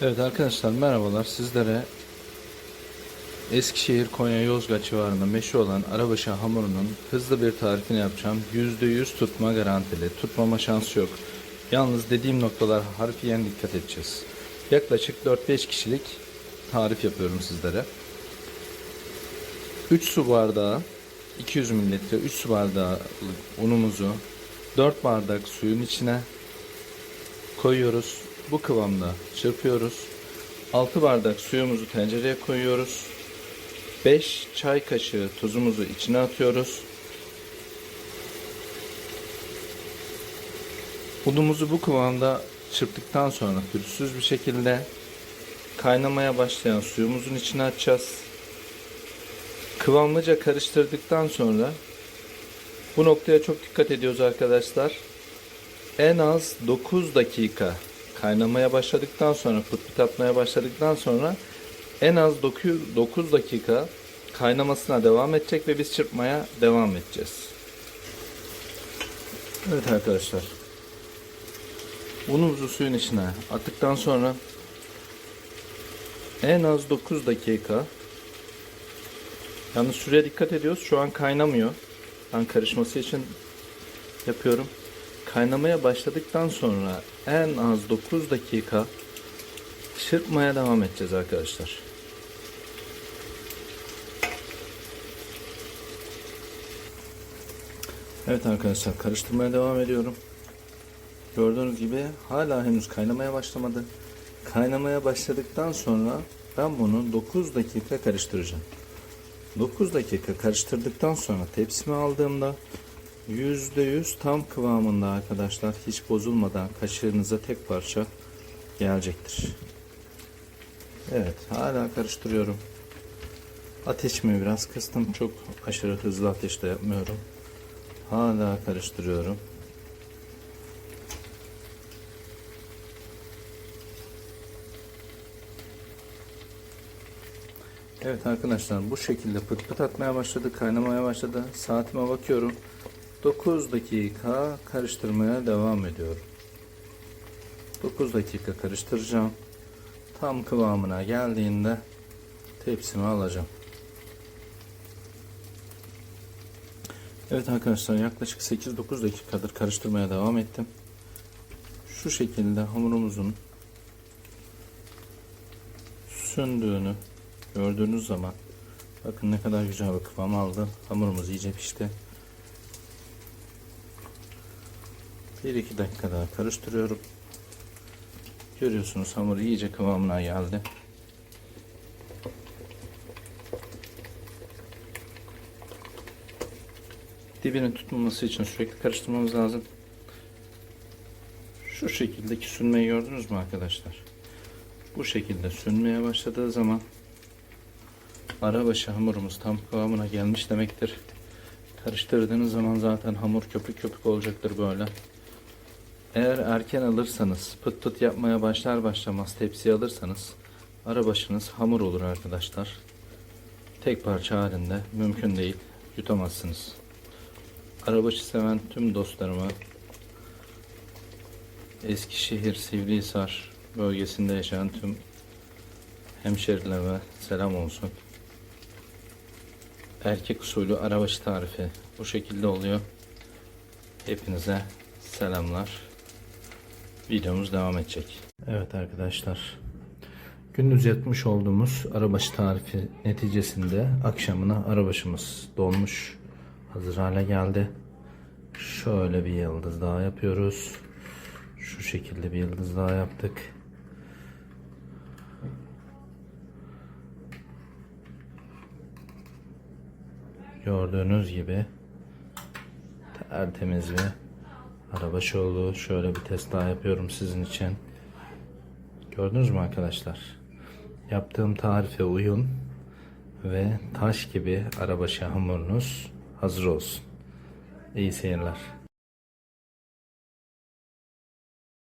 Evet arkadaşlar merhabalar sizlere Eskişehir, Konya, Yozgat civarında meşhur olan arabaşı hamurunun hızlı bir tarifini yapacağım. %100 tutma garantili. Tutmama şansı yok. Yalnız dediğim noktalar harfiyen dikkat edeceğiz. Yaklaşık 4-5 kişilik tarif yapıyorum sizlere. 3 su bardağı 200 mililitre 3 su bardağı unumuzu 4 bardak suyun içine koyuyoruz. Bu kıvamda çırpıyoruz. 6 bardak suyumuzu tencereye koyuyoruz. 5 çay kaşığı tuzumuzu içine atıyoruz. Unumuzu bu kıvamda çırptıktan sonra pürüzsüz bir şekilde kaynamaya başlayan suyumuzun içine atacağız. Kıvamlıca karıştırdıktan sonra bu noktaya çok dikkat ediyoruz arkadaşlar. En az 9 dakika kaynamaya başladıktan sonra pıt pıt atmaya başladıktan sonra en az 9, 9 dakika kaynamasına devam edecek ve biz çırpmaya devam edeceğiz. Evet arkadaşlar. Unumuzu suyun içine attıktan sonra en az 9 dakika Yalnız süreye dikkat ediyoruz. Şu an kaynamıyor. Ben karışması için yapıyorum. Kaynamaya başladıktan sonra en az 9 dakika çırpmaya devam edeceğiz arkadaşlar. Evet arkadaşlar karıştırmaya devam ediyorum. Gördüğünüz gibi hala henüz kaynamaya başlamadı. Kaynamaya başladıktan sonra ben bunu 9 dakika karıştıracağım. 9 dakika karıştırdıktan sonra tepsime aldığımda %100 tam kıvamında arkadaşlar hiç bozulmadan kaşığınıza tek parça gelecektir. Evet hala karıştırıyorum. Ateşimi biraz kıstım. Çok aşırı hızlı ateşte yapmıyorum. Hala karıştırıyorum. Evet arkadaşlar bu şekilde pıt pıt atmaya başladı, kaynamaya başladı. Saatime bakıyorum. 9 dakika karıştırmaya devam ediyorum. 9 dakika karıştıracağım. Tam kıvamına geldiğinde tepsime alacağım. Evet arkadaşlar yaklaşık 8-9 dakikadır karıştırmaya devam ettim. Şu şekilde hamurumuzun sündüğünü gördüğünüz zaman bakın ne kadar güzel bir kıvam aldı. Hamurumuz iyice pişti. 1-2 dakika daha karıştırıyorum. Görüyorsunuz hamur iyice kıvamına geldi. Dibinin tutmaması için sürekli karıştırmamız lazım. Şu şekildeki sünmeyi gördünüz mü arkadaşlar? Bu şekilde sünmeye başladığı zaman arabaşı hamurumuz tam kıvamına gelmiş demektir. Karıştırdığınız zaman zaten hamur köpük köpük olacaktır böyle. Eğer erken alırsanız, pıt pıt yapmaya başlar başlamaz tepsiye alırsanız arabaşınız hamur olur arkadaşlar. Tek parça halinde mümkün değil, yutamazsınız. Arabaşı seven tüm dostlarıma Eskişehir, Sivrihisar bölgesinde yaşayan tüm hemşerilerime selam olsun. Erkek usulü arabaşı tarifi bu şekilde oluyor. Hepinize selamlar. Videomuz devam edecek. Evet arkadaşlar. Gündüz yapmış olduğumuz arabaşı tarifi neticesinde akşamına arabaşımız dolmuş. Hazır hale geldi. Şöyle bir yıldız daha yapıyoruz. Şu şekilde bir yıldız daha yaptık. Gördüğünüz gibi tertemiz bir arabaşı oldu. Şöyle bir test daha yapıyorum sizin için. Gördünüz mü arkadaşlar? Yaptığım tarife uyun ve taş gibi arabaşı hamurunuz hazır olsun. İyi seyirler.